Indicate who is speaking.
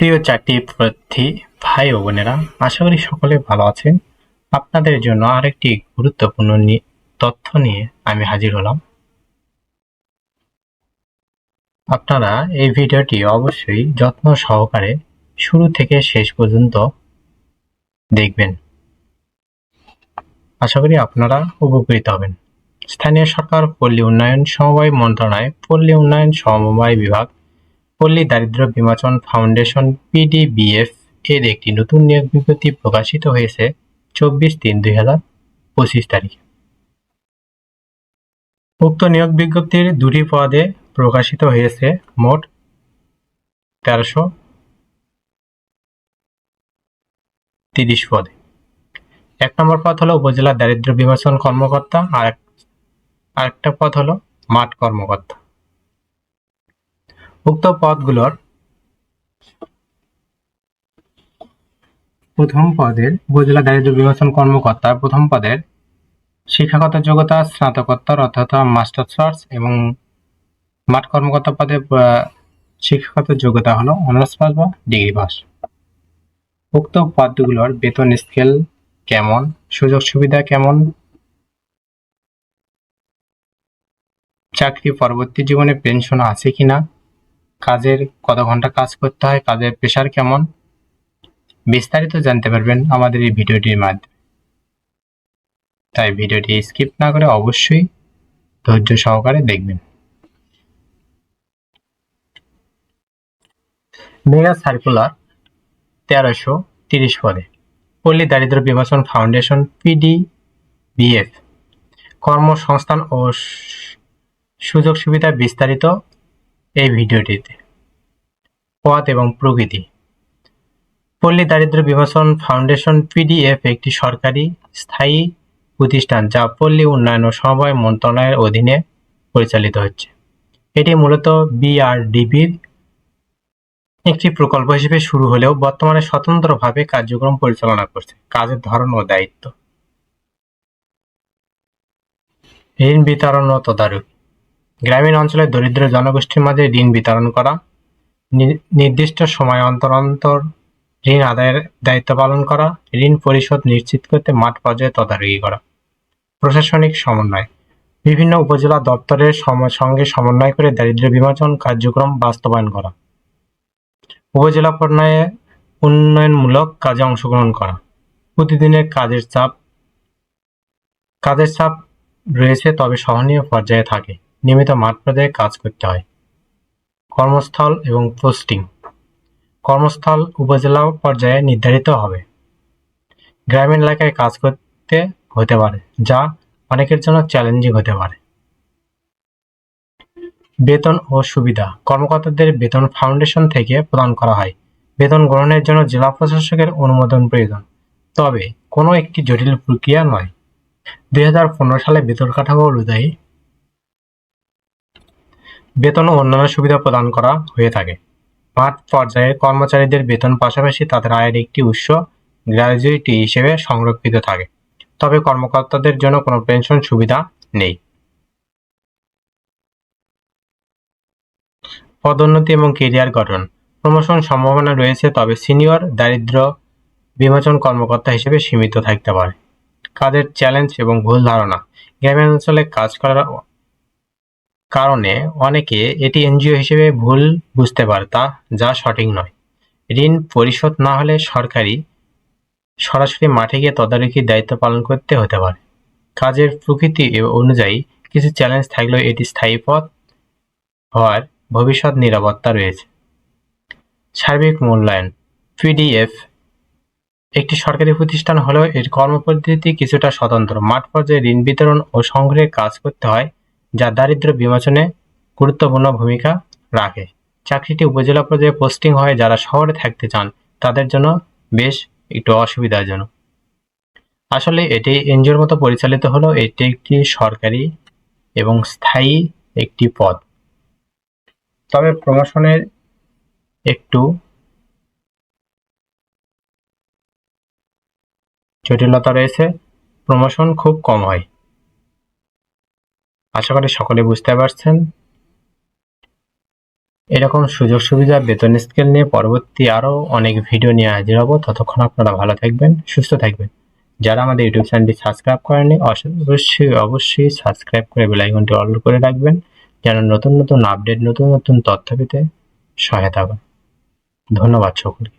Speaker 1: প্রিয় চাকরি প্রার্থী ভাই ও বোনেরা, আশা করি সকলে ভালো আছেন। আপনাদের জন্য আরেকটি গুরুত্বপূর্ণ তথ্য নিয়ে আমি হাজির হলাম। আপনারা এই ভিডিওটি অবশ্যই যত্ন সহকারে শুরু থেকে শেষ পর্যন্ত দেখবেন। আশা করি আপনারা উপকৃত হবেন। স্থানীয় সরকার পল্লী উন্নয়ন সমবায় মন্ত্রণালয়, পল্লী উন্নয়ন সমবায় বিভাগ পল্লী দারিদ্র্য বিমোচন ফাউন্ডেশন, পিডিবিএফ, এর একটি নতুন নিয়োগ বিজ্ঞপ্তি প্রকাশিত হয়েছে চব্বিশ তিন দুই হাজার পঁচিশ তারিখে। উক্ত নিয়োগ বিজ্ঞপ্তির দুটি পদে প্রকাশিত হয়েছে মোট তেরোশো তিরিশ পদে। এক নম্বর পদ হলো উপজেলা দারিদ্র্য বিমোচন কর্মকর্তা, আর আরেকটা পদ হলো মাঠ কর্মকর্তা। উক্ত পদগুলোর প্রথম পদের উপজেলা দারিদ্র্য বিমোচন কর্মকর্তা প্রথম পদের শিক্ষাগত যোগ্যতা, স্নাতকোত্তর অর্থাৎ মাস্টার্স এবং মাঠ কর্মকর্তা পদে শিক্ষাগত যোগ্যতা হলো অনার্স পাস বা ডিগ্রি পাস উক্ত পদগুলোর বেতন স্কেল কেমন? সুযোগ সুবিধা কেমন? চাকরি পরবর্তী জীবনে পেনশন আছে কিনা? কাজের কত ঘণ্টা কাজ করতে হয়, কাজের প্রেশার কেমন? বিস্তারিত জানতে পারবেন আমাদের এই ভিডিওটির মাধ্যমে। তাই ভিডিওটি স্কিপ না করে অবশ্যই ধৈর্য সহকারে দেখবেন। মেগা সার্কুলার তেরোশো তিরিশ পদে, পল্লী দারিদ্র বিমোচন ফাউন্ডেশন পিডি বিএফ কর্মসংস্থান ও সুযোগ সুবিধা বিস্তারিত এই ভিডিওটিতে। পথ এবং প্রকৃতি। পল্লী দারিদ্র বিমোচন ফাউন্ডেশন পিডিএফ একটি সরকারি, স্থায়ী প্রতিষ্ঠান যা পল্লী উন্নয়ন ও সমবায় মন্ত্রণালয়ের অধীনে পরিচালিত হচ্ছে। এটি মূলত বিআরডিবির একটি প্রকল্প হিসেবে শুরু হলেও বর্তমানে স্বতন্ত্রভাবে কার্যক্রম পরিচালনা করছে, কাজের ধরন ও দায়িত্ব। ঋণ বিতরণ ও তদারকি। গ্রামীণ অঞ্চলের দরিদ্র জনগোষ্ঠীর মাঝে ঋণ বিতরণ করা নির্দিষ্ট সময় অন্তর অন্তর ঋণ আদায়ের দায়িত্ব পালন করা, ঋণ পরিশোধ নিশ্চিত করতে মাঠ পর্যায়ে তদারকি করা। প্রশাসনিক সমন্বয়। বিভিন্ন উপজেলা দপ্তরের সঙ্গে সমন্বয় করে দারিদ্র্য বিমোচন কার্যক্রম বাস্তবায়ন করা। উপজেলা পর্যায়ে উন্নয়নমূলক কাজে অংশগ্রহণ করা। প্রতিদিনের কাজের চাপ কাজের চাপ রয়েছে তবে সহনীয় পর্যায়ে থাকে। নিয়মিত মাঠ পর্যায়ে কাজ করতে হয়। কর্মস্থল এবং পোস্টিং। কর্মস্থল উপজেলা পর্যায়ে নির্ধারিত হবে। গ্রামীণ এলাকায় কাজ করতে হতে পারে, যা অনেকের জন্য চ্যালেঞ্জিং হতে পারে। বেতন ও সুবিধা। কর্মকর্তাদের বেতন ফাউন্ডেশন থেকে প্রদান করা হয়। বেতন গ্রহণের জন্য জেলা প্রশাসকের অনুমোদন প্রয়োজন। তবে কোনো একটি জটিল প্রক্রিয়া নয়। দুই সালে বেতন কাঠামো অনুযায়ী বেতন ও অন্যান্য সুবিধা প্রদান করা হয়ে থাকে। মাঠ পর্যায়ে কর্মচারীদের বেতন পাশাপাশি তাদের আয়ের একটি উৎস গ্র্যাজুইটি হিসেবে সংরক্ষিত থাকে। তবে কর্মকর্তাদের জন্য কোনো পেনশন সুবিধা নেই। পদোন্নতি এবং কেরিয়ার গঠন। প্রমোশন সম্ভাবনা রয়েছে, তবে সিনিয়র, দারিদ্র, বিমোচন কর্মকর্তা হিসেবে সীমিত থাকতে পারে। কাজের চ্যালেঞ্জ এবং ভুল ধারণা। গ্রামীণ অঞ্চলে কাজ করার কারণে অনেকে এটি এনজিও হিসেবে ভুল বুঝতে পারে তা যা সঠিক নয়। ঋণ পরিশোধ না হলে সরকারি সরাসরি মাঠে গিয়ে তদারকির দায়িত্ব পালন করতে হতে পারে। কাজের প্রকৃতি অনুযায়ী কিছু চ্যালেঞ্জ থাকলেও এটি স্থায়ী পথ হওয়ার ভবিষ্যৎ নিরাপত্তা রয়েছে। সার্বিক মূল্যায়ন, পিডিএফ, একটি সরকারি প্রতিষ্ঠান হলেও এর কর্মপদ্ধতি কিছুটা স্বতন্ত্র। মাঠ পর্যায়ে ঋণ বিতরণ ও সংগ্রহে কাজ করতে হয়। যা দারিদ্র্য বিমোচনে গুরুত্বপূর্ণ ভূমিকা রাখে। চাকরিটি উপজেলা পর্যায়ে পোস্টিং হয় যারা শহরে থাকতে চান, তাদের জন্য বেশ একটু অসুবিধাজনক। আসলে এটি এনজিওর মতো পরিচালিত হলেও এটি একটি সরকারি এবং স্থায়ী একটি পদ। তবে প্রমোশনের একটু জটিলতা রয়েছে। প্রমোশন খুব কম হয়। আশা করি সকলে বুঝতে পারছেন। এরকম সুযোগ সুবিধা বেতন স্কেল নিয়ে পরবর্তী আরও অনেক ভিডিও নিয়ে হাজির হব। ততক্ষণ আপনারা ভালো থাকবেন, সুস্থ থাকবেন। যারা আমাদের ইউটিউব চ্যানেলটি সাবস্ক্রাইব করেননি, অবশ্যই অবশ্যই সাবস্ক্রাইব করে বেলাইকনটি অল করে রাখবেন। যেন নতুন নতুন আপডেট নতুন নতুন তথ্য পেতে সহায়তা হবে ধন্যবাদ সকলকে।